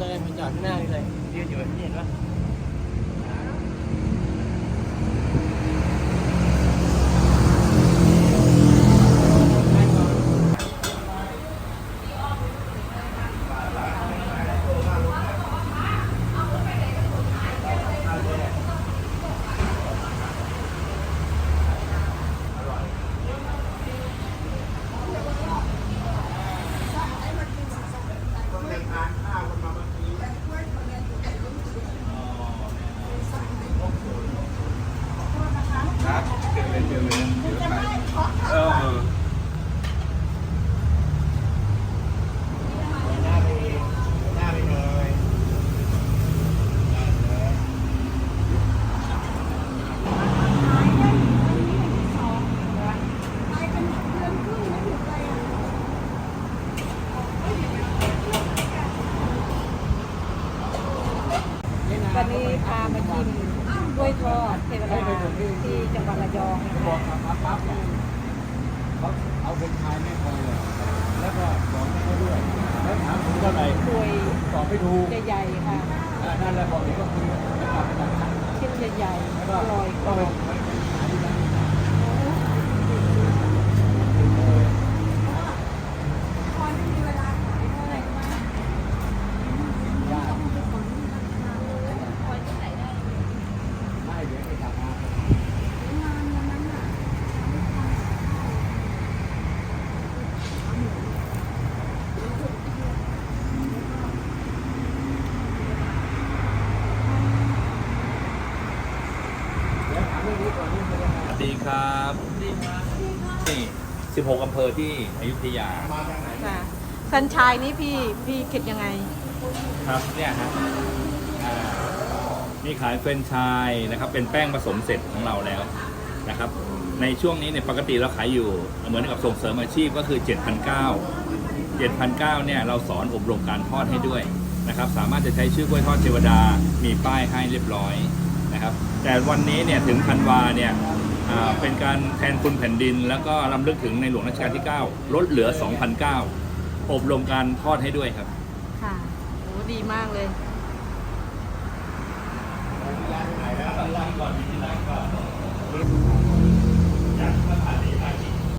มาเลยมาจอดข้างหน้านี่เลยยืนอยู่แบบนี้เห็นปะ เจอเลยเจอเดี๋ยวไปเออวันนี้พามากินกล้วยทอดเทวดาที่จังหวัด บอกครับปั๊บเนี่ยเขาเอาเป็นชายไม่พอเลยแล้วก็สอนให้เขาด้วยแล้วถามผมเท่าไหร่กล้วยตอบไม่ถูกใหญ่ๆค่ะอ่านั่นแหละบอกเลยก็คือจะกลับไปจากนั้นชิ้นใหญ่แล้วก็อร่อยกก็รอบ หาที่นั่นไม่เดี๋ยวไปกลับมา สวัส ดีครับนี่16อำเภอที่อยุธยาค่ะสันชายนี่พี่พี่คิดยังไง ครับเนี่ยฮะอ่านี่ขายเฟรนไช์ชายนะครับ เป็นแป้งผสมเสร็จของเราแล้วนะครับ ในช่วงนี้เนี่ยปกติเราขายอยู่ เหมือนกับส่งเสริมอาชีพก็คือ7,900 7,900 เนี่ยเราสอนอบรมการทอดให้ด้วยนะครับสามารถจะใช้ชื่อกล้วยทอดเทวดามีป้ายให้เรียบร้อยนะครับแต่วันนี้เนี่ยถึงธันวาเนี่ยอ่า เป็นการแทนคุณแผ่นดิน แล้วก็รำลึกถึงในหลวงรัชกาลที่ 9 ลดเหลือ 2,009อบรมการทอดให้ด้วยครับ ค่ะโอ้ดีมากเลยร้านไหนมีที่ร้านก่อนที่ร้านี